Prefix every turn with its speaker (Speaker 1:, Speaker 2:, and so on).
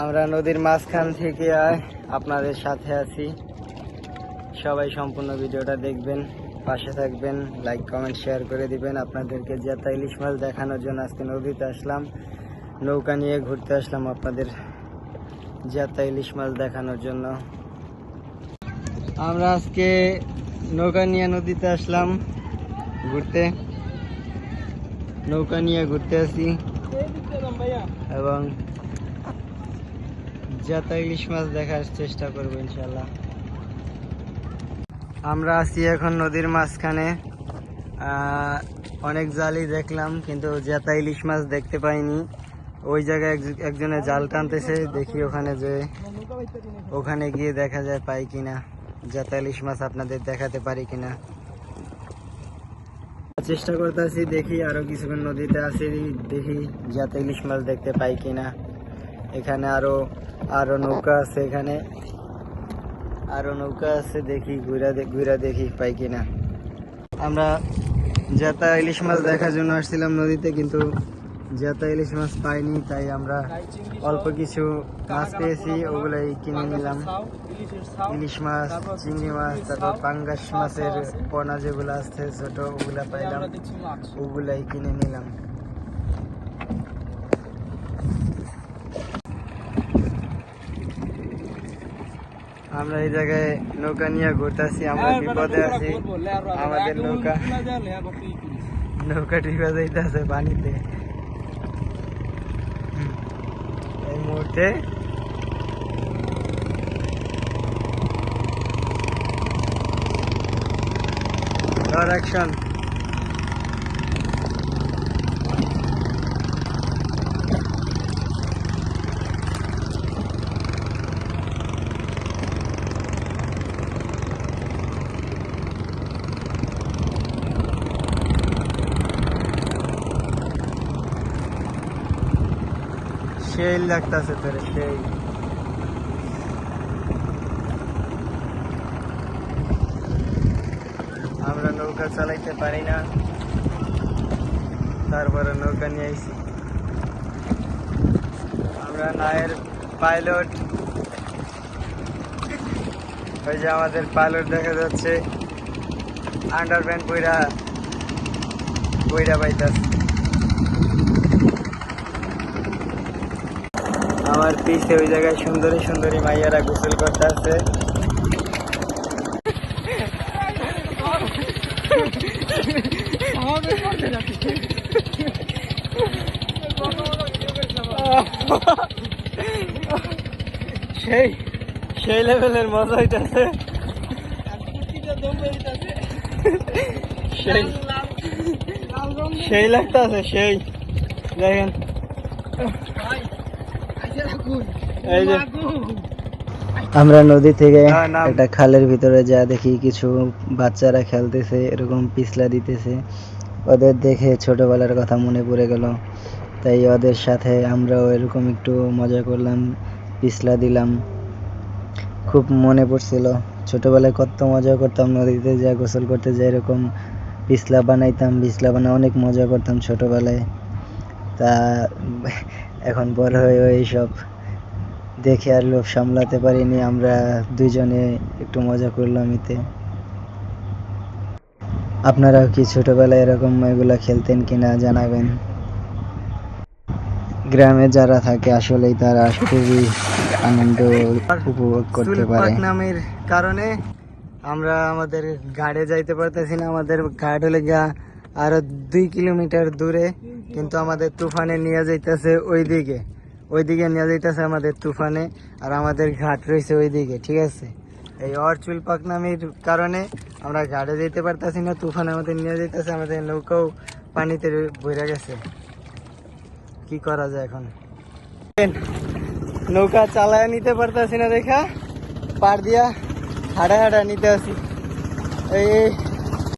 Speaker 1: আমরা নদীর মাঝখান থেকে আয় আপনাদের সাথে আছি। সবাই সম্পূর্ণ ভিডিওটা দেখবেন, পাশে থাকবেন লাইক কমেন্ট শেয়ার করে দিবেন। আপনাদেরকে জেতা ইলিশ মাছ দেখানোর জন্য আজকে নদীতে আসলাম, নৌকা নিয়ে ঘুরতে আসলাম আপনাদের জেতা ইলিশ মাছ দেখানোর জন্য। আমরা আজকে নৌকা নিয়ে নদীতে আসলাম ঘুরতে। নৌকা নিয়ে ঘুরতে আসি। এবং জাতা ইলিশ মাছ দেখার চেষ্টা করব ইনশাল্লাহ আমরা আছি এখন নদীর মাঝখানে। অনেক জালই দেখলাম, কিন্তু জাতা ইলিশ মাছ দেখতে পাইনি। ওই জায়গায় এক- একজনে জাল টানতেছে, দেখি ওখানে যে ওখানে গিয়ে দেখা যায় পাই কিনা জাতা ইলিশ মাছ আপনাদের দেখাতে পারি কিনা। চেষ্টা করতেছি, দেখি আরও কিছুক্ষণ নদীতে আসি দেখি যাতে ইলিশ মাছ দেখতে পাই কিনা। এখানে আরও আরও নৌকা আছে এখানে। আরও নৌকা আছে, দেখি, ঘুরা ঘুরা দেখি পাই কিনা। আমরা জাতা ইলিশ মাছ দেখার জন্য আসছিলাম নদীতে, কিন্তু জাতা ইলিশ মাছ পাইনি, তাই আমরা অল্প কিছু মাছ পেয়েছি, ওগুলাই কিনে নিলাম। ইলিশ মাছ, চিংড়ি মাছ, তারপর পাঙ্গাস মাছের পোনা যেগুলো আসছে ছোট, ওগুলা পাইলাম। ওগুলাই কিনে নিলাম। আমরা এই জায়গায় নৌকা নিয়ে ঘুরতেছি আমরা বিপদে আছি। আমাদের নৌকা নৌকা টিপা যাইতেছে পানিতে। এই মুহূর্তে ডাইরেকশন সেই লাগতেছে তোরে সেই আমরা নৌকা চালাইতে পারি না। তারপরে নৌকা নিয়ে আইছি। আমরা নায়ের পাইলট। ওই যে আমাদের পাইলট দেখা যাচ্ছে। আন্ডার প্যান্ট বইরা বইরা পাইতাছে। আমার পিছে ওই জায়গায় সুন্দরী সুন্দরী মাইয়ারা গোসল করতে আছে সেই সেই লেভেলের মজা হইতাছে। সেই সেই লাগতাছে, সেই। দেখেন। এই যে। আমরা নদী থেকে একটা খালের ভিতরে যা দেখি কিছু বাচ্চারা খেলতেছে এরকম পিছলা দিতেছে। ওদের দেখে ছোটবেলার কথা মনে পড়ে গেল। তাই ওদের সাথে আমরাও এরকম একটু মজা করলাম পিছলা দিলাম। খুব মনে পড়ছিল। ছোটবেলায় কত মজা করতাম নদীতে যা গোসল করতে যাই এরকম পিছলা বানাইতাম পিছলা বানা অনেক মজা করতাম ছোটবেলায়। তা এখন বড় হয়ে এইসব দেখে আর লোভ সামলাতে পারিনি। আমরা দুইজনে একটু মজা করলাম এতে। আপনারাও কি ছোটবেলায় এরকম এগুলা খেলতেন কিনা জানাবেন। গ্রামে যারা থাকে, আসলেই তারা খুবই আনন্দ উপভোগ করতে পারে। নামের কারণে আমরা আমাদের গাড়ে যাইতে পারতেছি না। আমাদের ঘাট হলে গিয়া আরও দুই কিলোমিটার দূরে। কিন্তু আমাদের তুফানে নিয়ে যাইতেছে ওই দিকে ওইদিকে নিয়ে যাইতেছে আমাদের তুফানে আর আমাদের ঘাট রয়েছে ওইদিকে, ঠিক আছে? এই অরচুল পাক নামের কারণে আমরা ঘাটে যেতে পারতেছি না তুফান আমাদের নিয়ে যাইতেছে আমাদের নৌকাও পানিতে বইরা গেছে। কি করা যায় এখন? নৌকা চালায় নিতে পারতেছি না দেখা, পার দিয়া হাঁটা হাঁটা নিতে আসি। এই